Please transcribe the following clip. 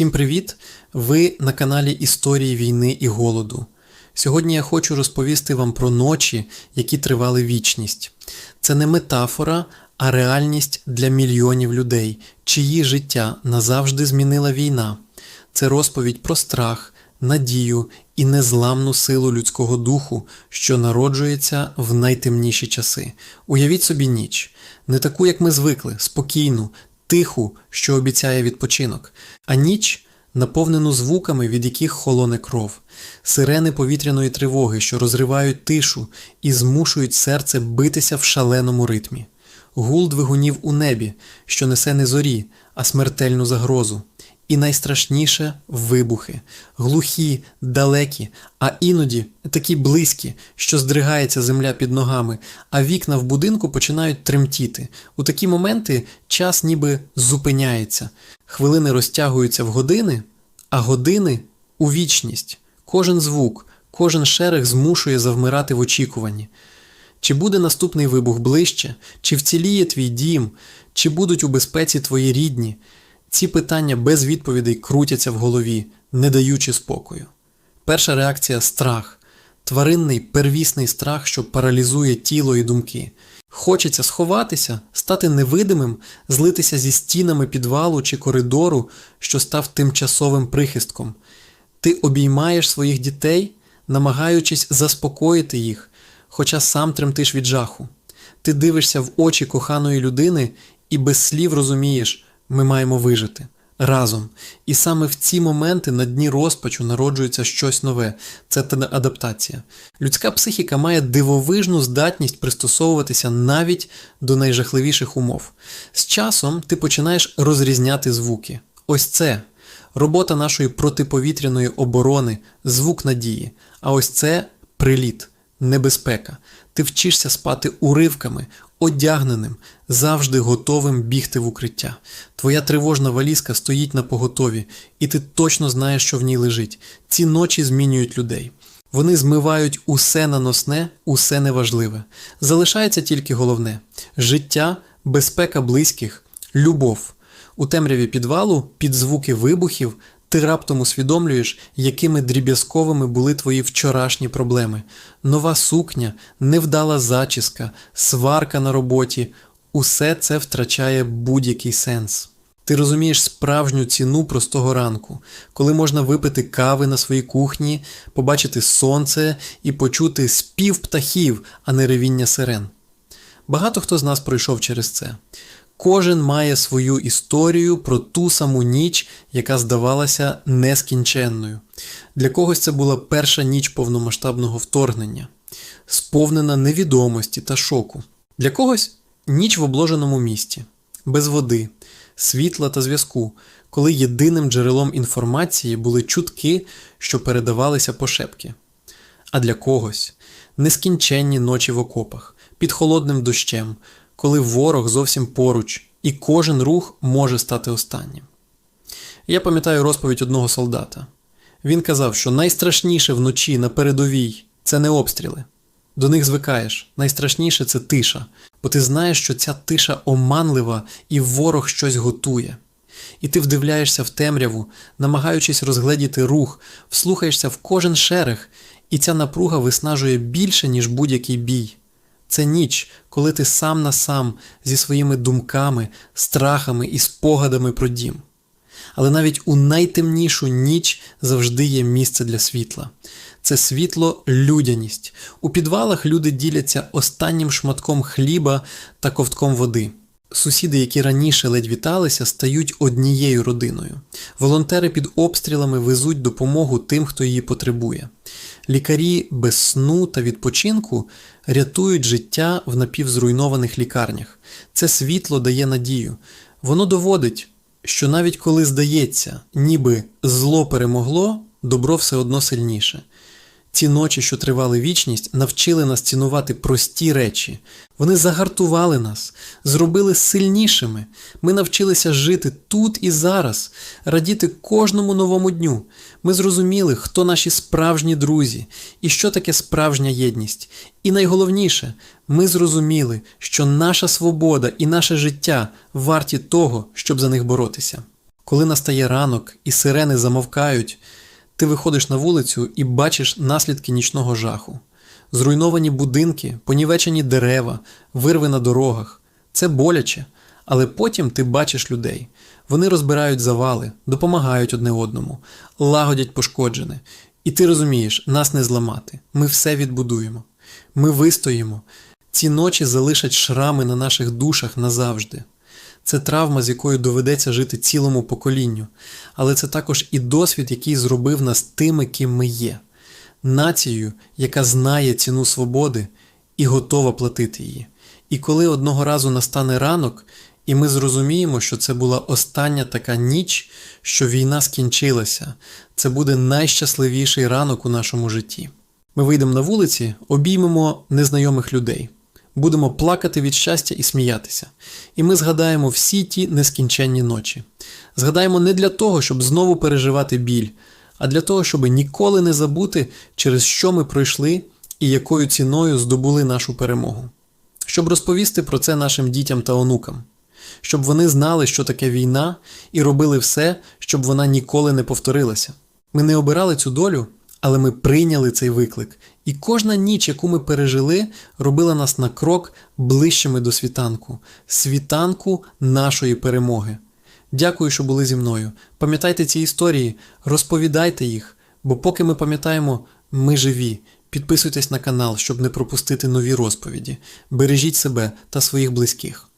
Всім привіт! Ви на каналі Історії війни і голоду. Сьогодні я хочу розповісти вам про ночі, які тривали вічність. Це не метафора, а реальність для мільйонів людей, чиї життя назавжди змінила війна. Це розповідь про страх, надію і незламну силу людського духу, що народжується в найтемніші часи. Уявіть собі ніч, не таку, як ми звикли, спокійну, тиху, що обіцяє відпочинок, а ніч наповнену звуками, від яких холоне кров, сирени повітряної тривоги, що розривають тишу і змушують серце битися в шаленому ритмі, гул двигунів у небі, що несе не зорі, а смертельну загрозу. І найстрашніше вибухи, глухі, далекі, а іноді такі близькі, що здригається земля під ногами, а вікна в будинку починають тремтіти. У такі моменти час ніби зупиняється, хвилини розтягуються в години, а години у вічність. Кожен звук, кожен шерех змушує завмирати в очікуванні. Чи буде наступний вибух ближче, чи вціліє твій дім, чи будуть у безпеці твої рідні? Ці питання без відповідей крутяться в голові, не даючи спокою. Перша реакція страх, тваринний первісний страх, що паралізує тіло і думки. Хочеться сховатися, стати невидимим, злитися зі стінами підвалу чи коридору, що став тимчасовим прихистком. Ти обіймаєш своїх дітей, намагаючись заспокоїти їх, хоча сам тремтиш від жаху. Ти дивишся в очі коханої людини і без слів розумієш, ми маємо вижити разом. І саме в ці моменти на дні розпачу народжується щось нове це адаптація. Людська психіка має дивовижну здатність пристосовуватися навіть до найжахливіших умов. З часом ти починаєш розрізняти звуки. Ось це робота нашої протиповітряної оборони, звук надії. А ось це приліт, небезпека. Ти вчишся спати уривками, одягненим, завжди готовим бігти в укриття. Твоя тривожна валізка стоїть на поготові, і ти точно знаєш, що в ній лежить. Ці ночі змінюють людей. Вони змивають усе наносне, усе неважливе. Залишається тільки головне життя, безпека близьких, любов. У темряві підвалу, під звуки вибухів, ти раптом усвідомлюєш, якими дріб'язковими були твої вчорашні проблеми. Нова сукня, невдала зачіска, сварка на роботі усе це втрачає будь-який сенс. Ти розумієш справжню ціну простого ранку, коли можна випити кави на своїй кухні, побачити сонце і почути спів птахів, а не ревіння сирен. Багато хто з нас пройшов через це. Кожен має свою історію про ту саму ніч, яка здавалася нескінченною. Для когось це була перша ніч повномасштабного вторгнення, сповнена невідомості та шоку. Для когось ніч в обложеному місті, без води, світла та зв'язку, коли єдиним джерелом інформації були чутки, що передавалися по шепки. А для когось нескінченні ночі в окопах, під холодним дощем коли ворог зовсім поруч, і кожен рух може стати останнім. Я пам'ятаю розповідь одного солдата. Він казав, що найстрашніше вночі на передовій це не обстріли. До них звикаєш. Найстрашніше це тиша, бо ти знаєш, що ця тиша оманлива і ворог щось готує. І ти вдивляєшся в темряву, намагаючись розгледіти рух, вслухаєшся в кожен шерех, і ця напруга виснажує більше, ніж будь-який бій. Це ніч, коли ти сам на сам зі своїми думками, страхами і спогадами про дім. Але навіть у найтемнішу ніч завжди є місце для світла. Це світло людяність. У підвалах люди діляться останнім шматком хліба та ковтком води. Сусіди, які раніше ледь віталися, стають однією родиною. Волонтери під обстрілами везуть допомогу тим, хто її потребує. Лікарі без сну та відпочинку рятують життя в напівзруйнованих лікарнях. Це світло дає надію. Воно доводить, що навіть коли здається, ніби зло перемогло, добро все одно сильніше. Ці ночі, що тривали вічність, навчили нас цінувати прості речі. Вони загартували нас, зробили сильнішими. Ми навчилися жити тут і зараз, радіти кожному новому дню. Ми зрозуміли, хто наші справжні друзі і що таке справжня єдність. І найголовніше, ми зрозуміли, що наша свобода і наше життя варті того, щоб за них боротися. Коли настає ранок і сирени замовкають, ти виходиш на вулицю і бачиш наслідки нічного жаху. Зруйновані будинки, понівечені дерева, вирви на дорогах. Це боляче, але потім ти бачиш людей. Вони розбирають завали, допомагають одне одному, лагодять пошкоджене. І ти розумієш, нас не зламати. Ми все відбудуємо. Ми вистоїмо. Ці ночі залишать шрами на наших душах назавжди. Це травма, з якою доведеться жити цілому поколінню, але це також і досвід, який зробив нас тими, ким ми є, нацією, яка знає ціну свободи і готова платити її. І коли одного разу настане ранок, і ми зрозуміємо, що це була остання така ніч, що війна скінчилася, це буде найщасливіший ранок у нашому житті. Ми вийдемо на вулиці, обіймемо незнайомих людей, будемо плакати від щастя і сміятися. І ми згадаємо всі ті нескінченні ночі. Згадаємо не для того, щоб знову переживати біль, а для того, щоб ніколи не забути, через що ми пройшли і якою ціною здобули нашу перемогу. Щоб розповісти про це нашим дітям та онукам, щоб вони знали, що таке війна, і робили все, щоб вона ніколи не повторилася. Ми не обирали цю долю, але ми прийняли цей виклик, і кожна ніч, яку ми пережили, робила нас на крок ближчими до світанку, світанку нашої перемоги. Дякую, що були зі мною. Пам'ятайте ці історії, розповідайте їх, бо поки ми пам'ятаємо, ми живі. Підписуйтесь на канал, щоб не пропустити нові розповіді. Бережіть себе та своїх близьких.